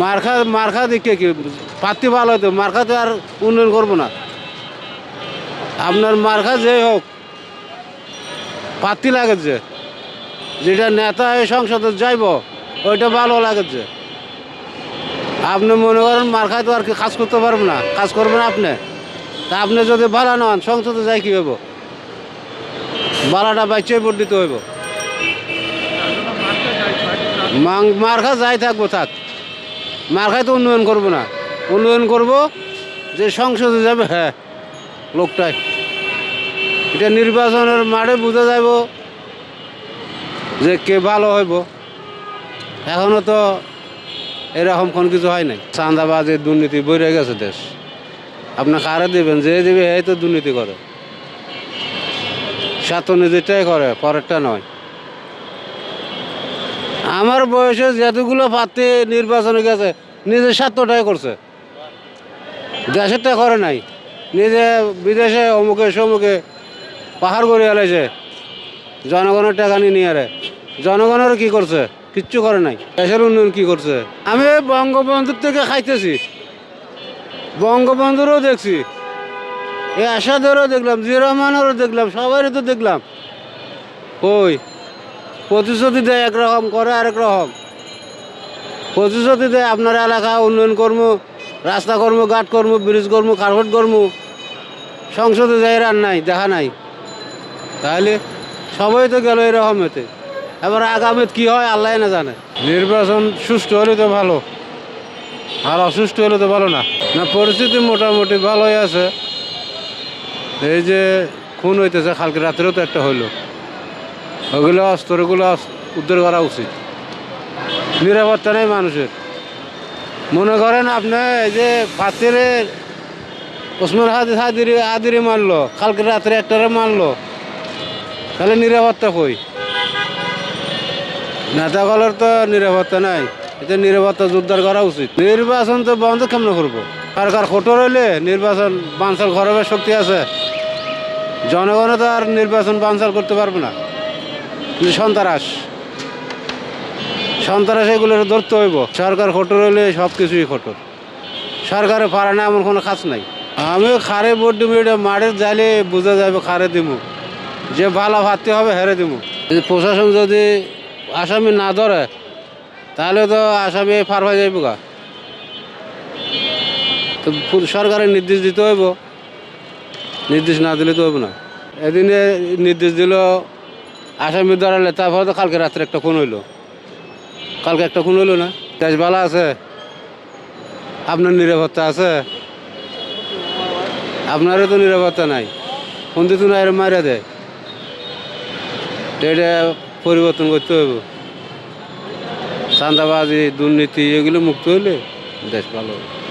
মার্খা মার্খা দিকে কি? পাত্তি ভালো হতো মার্খা তো আর উন্নয়ন করব না। আপনার মার্খা যে হোক, পাত্তি লাগেছে যেটা নেতা এই সংসদে যাইব, ওইটা ভালো লাগেছে আপনি মনে করেন মার্খায় তো আর কি কাজ করতে পারবেন না। কাজ করবেন আপনি। তা আপনি যদি ভালো নন সংসদে যাই কি হইব? বালাটা ভোট দিতে হইব। মার্খা যাই থাকব, থাক। মার্খায় তো উন্নয়ন করব না। উন্নয়ন করব যে সংসদে যাবে হ্যাঁ লোকটাই। এটা নির্বাচনের মাঠে বোঝা যাব যে কে ভালো হইব। এখনও তো এরকম কোন কিছু হয় নাই। চাঁদাবাজের দুর্নীতি বেড়ে গেছে দেশ। আপনি কারে দেবেন? যে দেবে, এই তো দুর্নীতি করে। সাত নিজেরটাই করে, পরেরটা নয়। আমার বয়সে যতগুলো পাত্তি নির্বাচনে গেছে নিজের স্বার্থটাই করছে। দেশেরটা করে নাই। নিজে বিদেশে অমুকে সমুকে পাহাড় করে এলাইছে জনগণের টাকা নিয়ে আরে। জনগণের কি করছে? কিচ্ছু করে নাই। দেশের উন্নয়ন কি করছে? আমি বঙ্গবন্ধুর থেকে খাইতেছি। বঙ্গবন্ধুরও দেখছি। এই আশাদেরও দেখলাম জিয়া রহমানেরও দেখলাম সবারই তো দেখলাম। ওই প্রতিশ্রুতি দেয় একরকম করে আরেক রকম। প্রতিশ্রুতি দেয় আপনার এলাকা, উন্নয়ন কর্ম, রাস্তা কর্ম, ঘাট কর্ম, ব্রিজ কর্ম, কার্পেট কর্ম, সংসদে যাই আর নাই, দেখা নাই। তাহলে সবাই তো গেল এরকম এতে এবার আগামীত কি হয় আল্লাহ না জানে। নির্বাচন সুষ্ঠু হলে তো ভালো। আর অসুস্থ হলে তো ভালো না। না, পরিস্থিতি মোটামুটি ভালোই আছে। এই যে খুন হইতেছে, কালকে রাত্রেও তো একটা হইল। ওগুলো অস্ত্রগুলো উদ্ধার করা উচিত। নিরাপত্তা নেই মানুষের। মনে করেন আপনি এই যে পাত্রের ওসমান হাদি হাদিরি আদিরে মারলো, কালকে রাত্রে একটারে মারলো, তাহলে নিরাপত্তা কই? নেতাগুলোর তো নিরাপত্তা নাই এটা নিরাপত্তা জোরদার করা উচিত। নির্বাচন তো বন্ধ কেমন করব? সরকার কঠোর হইলে নির্বাচন বানচাল করার শক্তি আছে। জনগণও তো আর নির্বাচন বানচাল করতে পারবে না। সন্ত্রাস। সন্ত্রাস এগুলো ধরতে হইব। সরকার কঠোর হইলে সব কিছুই কঠোর। সরকারে পারে না এমন কোনো কাজ নাই। আমি খারে ভোট দিব, এটা মাঠের যাইলে বোঝা যাবে খারে দিব। যে ভালো ভাবতে হবে, হেরে দিব। যদি প্রশাসন যদি আসামি না ধরে, তাহলে তো আসামি ফার হয়ে যাইব গা। তো সরকারের নির্দেশ দিতে হইব। নির্দেশ না দিলে তো হইব না। এদিনে নির্দেশ দিল আসামি ধরালে তারপরে তো কালকে রাত্রে একটা খুন হইল। কালকে একটা খুন হইল না? দেশ ভালো আছে। আপনার নিরাপত্তা আছে। আপনারও তো নিরাপত্তা নাই। কোন দিন না মারা দেয়। এটা পরিবর্তন করতে হবে চাঁদাবাজি, দুর্নীতি, এগুলো মুক্ত হইলে দেশ ভালো হবে।